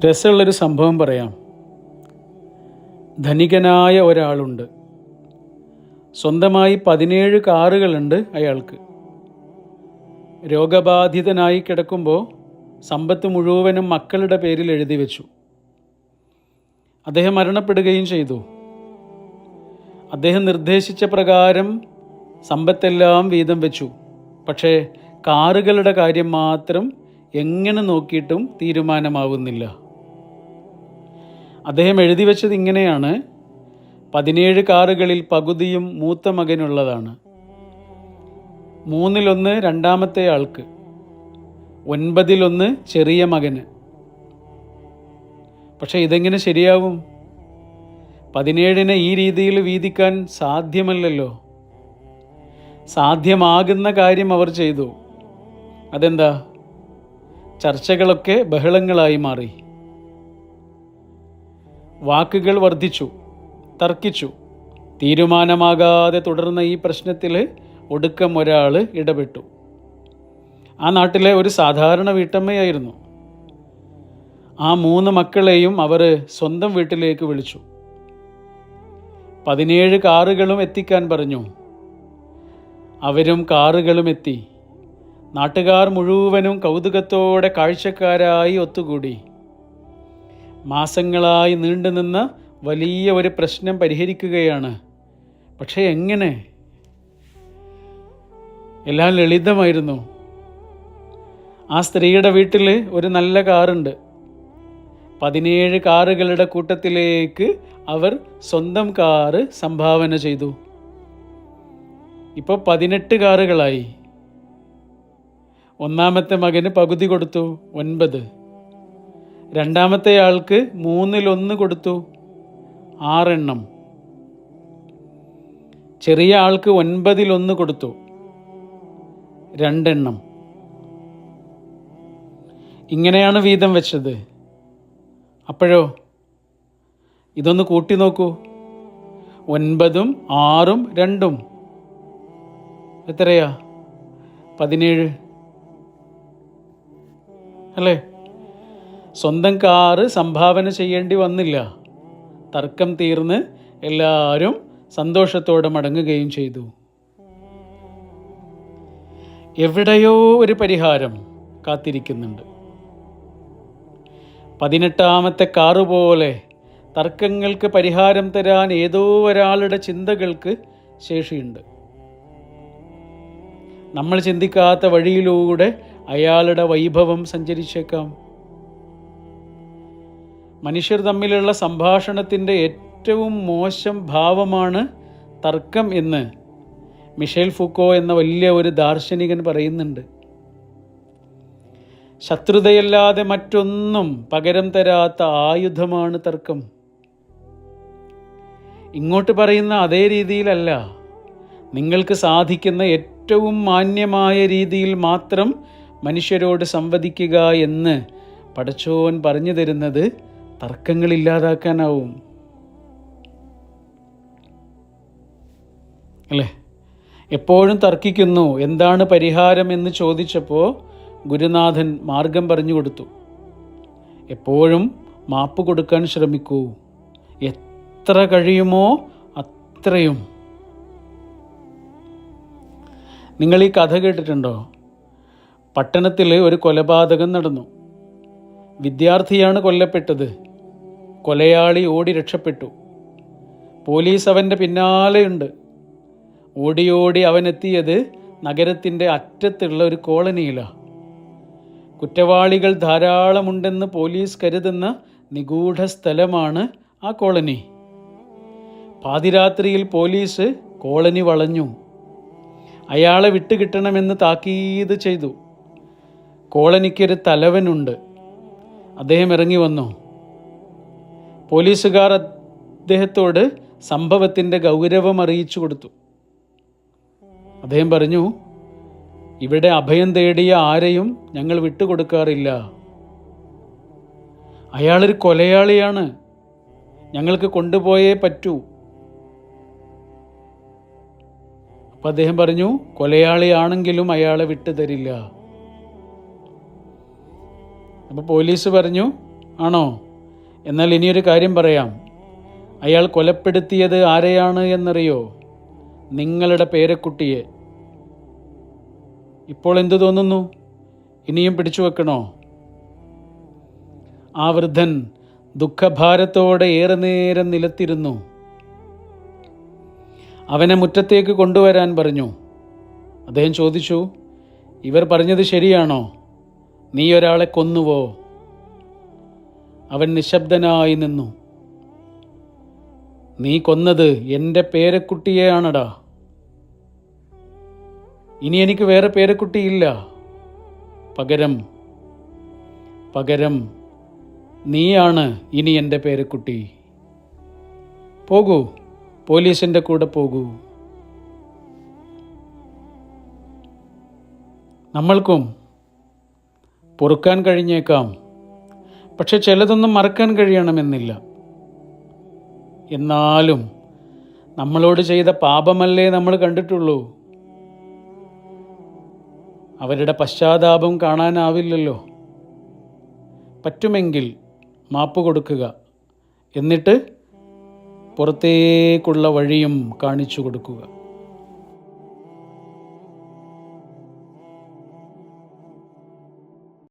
രസമുള്ളൊരു സംഭവം പറയാം. ധനികനായ ഒരാളുണ്ട്. സ്വന്തമായി പതിനേഴ് കാറുകളുണ്ട് അയാൾക്ക്. രോഗബാധിതനായി കിടക്കുമ്പോൾ സമ്പത്ത് മുഴുവനും മക്കളുടെ പേരിൽ എഴുതി വെച്ചു. അദ്ദേഹം മരണപ്പെടുകയും ചെയ്തു. അദ്ദേഹം നിർദ്ദേശിച്ച പ്രകാരം സമ്പത്തെല്ലാം വീതം വെച്ചു. പക്ഷേ കാറുകളുടെ കാര്യം മാത്രം എങ്ങനെ നോക്കിയിട്ടും തീരുമാനമാവുന്നില്ല. അദ്ദേഹം എഴുതി വെച്ചത് ഇങ്ങനെയാണ്. പതിനേഴ് കാറുകളിൽ പകുതിയും മൂത്ത മകനുള്ളതാണ്. മൂന്നിലൊന്ന് രണ്ടാമത്തെ ആൾക്ക് ഒൻപതിലൊന്ന് ചെറിയ മകന്. പക്ഷെ ഇതെങ്ങനെ ശരിയാവും? പതിനേഴിനെ ഈ രീതിയിൽ വീതിക്കാൻ സാധ്യമല്ലല്ലോ. സാധ്യമാകുന്ന കാര്യം അവർ ചെയ്തു. അതെന്താ? ചർച്ചകളൊക്കെ ബഹളങ്ങളായി മാറി. വാക്കുകൾ വർദ്ധിച്ചു തർക്കിച്ചു. തീരുമാനമാകാതെ തുടർന്ന ഈ പ്രശ്നത്തിൽ ഒടുക്കം ഒരാൾ ഇടപെട്ടു. ആ നാട്ടിലെ ഒരു സാധാരണ വീട്ടമ്മയായിരുന്നു. ആ മൂന്ന് മക്കളെയും അവർ സ്വന്തം വീട്ടിലേക്ക് വിളിച്ചു. പതിനേഴ് കാറുകളും എത്തിക്കാൻ പറഞ്ഞു. അവരും കാറുകളും എത്തി. നാട്ടുകാർ മുഴുവനും കൗതുകത്തോടെ കാഴ്ചക്കാരായി ഒത്തുകൂടി. മാസങ്ങളായി നീണ്ടുനിന്ന വലിയ ഒരു പ്രശ്നം പരിഹരിക്കുകയാണ്. പക്ഷേ എങ്ങനെ? എല്ലാം ലളിതമായിരുന്നു. ആ സ്ത്രീയുടെ വീട്ടിൽ ഒരു നല്ല കാറുണ്ട്. പതിനേഴ് കാറുകളുടെ കൂട്ടത്തിലേക്ക് അവർ സ്വന്തം കാറ് സംഭാവന ചെയ്തു. ഇപ്പോൾ പതിനെട്ട് കാറുകളായി. ഒന്നാമത്തെ മകന് പകുതി കൊടുത്തു ഒൻപത്. രണ്ടാമത്തെ ആൾക്ക് മൂന്നിലൊന്ന് കൊടുത്തു. ആറെണ്ണം. ചെറിയ ആൾക്ക് ഒൻപതിലൊന്ന് കൊടുത്തു. രണ്ടെണ്ണം. ഇങ്ങനെയാണ് വീതം വെച്ചത്. അപ്പോഴോ? ഇതൊന്ന് കൂട്ടി നോക്കൂ. ഒൻപതും ആറും രണ്ടും. എത്രയാ? പതിനേഴ്. അല്ലേ? സ്വന്തം കാറ് സംഭാവന ചെയ്യേണ്ടി വന്നില്ല. തർക്കം തീർന്ന് എല്ലാവരും സന്തോഷത്തോടെ മടങ്ങുകയും ചെയ്തു. എവിടെയോ ഒരു പരിഹാരം കാത്തിരിക്കുന്നുണ്ട്. പതിനെട്ടാമത്തെ കാറ് പോലെ തർക്കങ്ങൾക്ക് പരിഹാരം തരാൻ ഏതോ ഒരാളുടെ ചിന്തകൾക്ക് ശേഷിയുണ്ട്. നമ്മൾ ചിന്തിക്കാത്ത വഴിയിലൂടെ അയാളുടെ വൈഭവം സഞ്ചരിച്ചേക്കാം. മനുഷ്യർ തമ്മിലുള്ള സംഭാഷണത്തിന്റെ ഏറ്റവും മോശം ഭാവമാണ് തർക്കം എന്ന് മിഷേൽ ഫുക്കോ എന്ന വലിയ ഒരു ദാർശനികൻ പറയുന്നുണ്ട്. ശത്രുതയല്ലാതെ മറ്റൊന്നും പകരം തരാത്ത ആയുധമാണ് തർക്കം. ഇങ്ങോട്ട് പറയുന്ന അതേ രീതിയിലല്ല. നിങ്ങൾക്ക് സാധിക്കുന്ന ഏറ്റവും മാന്യമായ രീതിയിൽ മാത്രം മനുഷ്യരോട് സംവദിക്കുക എന്ന് പടച്ചോൻ പറഞ്ഞു തരുന്നത് തർക്കങ്ങൾ ഇല്ലാതാക്കാനാവും അല്ലേ? എപ്പോഴും തർക്കിക്കുന്നു എന്താണ് പരിഹാരം എന്ന് ചോദിച്ചപ്പോൾ ഗുരുനാഥൻ മാർഗം പറഞ്ഞു കൊടുത്തു. എപ്പോഴും മാപ്പ് കൊടുക്കാൻ ശ്രമിക്കൂ. എത്ര കഴിയുമോ അത്രയും. നിങ്ങൾ ഈ കഥ കേട്ടിട്ടുണ്ടോ? പട്ടണത്തിൽ ഒരു കൊലപാതകം നടന്നു. വിദ്യാർത്ഥിയാണ് കൊല്ലപ്പെട്ടത്. കൊലയാളി ഓടി രക്ഷപ്പെട്ടു. പോലീസ് അവന്റെ പിന്നാലെയുണ്ട് ഓടി ഓടി അവനെത്തിയത് നഗരത്തിന്റെ അറ്റത്തുള്ള ഒരു കോളനിയിലാണ് കുറ്റവാളികൾ ധാരാളമുണ്ടെന്ന് പോലീസ് കരുതുന്ന നിഗൂഢ സ്ഥലമാണ് ആ കോളനി. പാതിരാത്രിയിൽ പോലീസ് കോളനി വളഞ്ഞു. അയാളെ വിട്ടുകിട്ടണമെന്ന് താക്കീത് ചെയ്തു. കോളനിക്കൊരു തലവനുണ്ട്. അദ്ദേഹം ഇറങ്ങി വന്നു. പോലീസുകാർ അദ്ദേഹത്തോട് സംഭവത്തിന്റെ ഗൗരവം അറിയിച്ചു കൊടുത്തു. അദ്ദേഹം പറഞ്ഞു ഇവിടെ അഭയം തേടിയ ആരെയും ഞങ്ങൾ വിട്ടുകൊടുക്കാറില്ല. അയാളൊരു കൊലയാളിയാണ്. ഞങ്ങൾക്ക് കൊണ്ടുപോയേ പറ്റൂ. അപ്പം അദ്ദേഹം പറഞ്ഞു കൊലയാളിയാണെങ്കിലും അയാളെ വിട്ടുതരില്ല. അപ്പോൾ പോലീസ് പറഞ്ഞു ആണോ? എന്നാൽ ഇനിയൊരു കാര്യം പറയാം. അയാൾ കൊലപ്പെടുത്തിയത് ആരെയാണ് എന്നറിയോ? നിങ്ങളുടെ പേരക്കുട്ടിയെ. ഇപ്പോൾ എന്തു തോന്നുന്നു? ഇനിയും പിടിച്ചു വെക്കണോ? ആ വൃദ്ധൻ ദുഃഖഭാരത്തോടെ ഏറെ നേരം നിലത്തിരുന്നു. അവനെ മുറ്റത്തേക്ക് കൊണ്ടുവരാൻ പറഞ്ഞു. അദ്ദേഹം ചോദിച്ചു ഇവർ പറഞ്ഞത് ശരിയാണോ? നീ ഒരാളെ കൊന്നുവോ? അവൻ നിശബ്ദനായി നിന്നു. നീ കൊന്നത് എന്റെ പേരക്കുട്ടിയെയാണടാ. ഇനി എനിക്ക് വേറെ പേരക്കുട്ടിയില്ല. പകരം പകരം നീയാണ് ഇനി എന്റെ പേരക്കുട്ടി. പോകൂ പോലീസിന്റെ കൂടെ പോകൂ. നമ്മൾക്കും പൊറുക്കാൻ കഴിഞ്ഞേക്കാം. പക്ഷെ ചിലതൊന്നും മറക്കാൻ കഴിയണമെന്നില്ല. എന്നാലും നമ്മളോട് ചെയ്ത പാപമല്ലേ നമ്മൾ കണ്ടിട്ടുള്ളൂ. അവരുടെ പശ്ചാത്താപം കാണാനാവില്ലല്ലോ. പറ്റുമെങ്കിൽ മാപ്പ് കൊടുക്കുക. എന്നിട്ട് പുറത്തേക്കുള്ള വഴിയും കാണിച്ചു കൊടുക്കുക.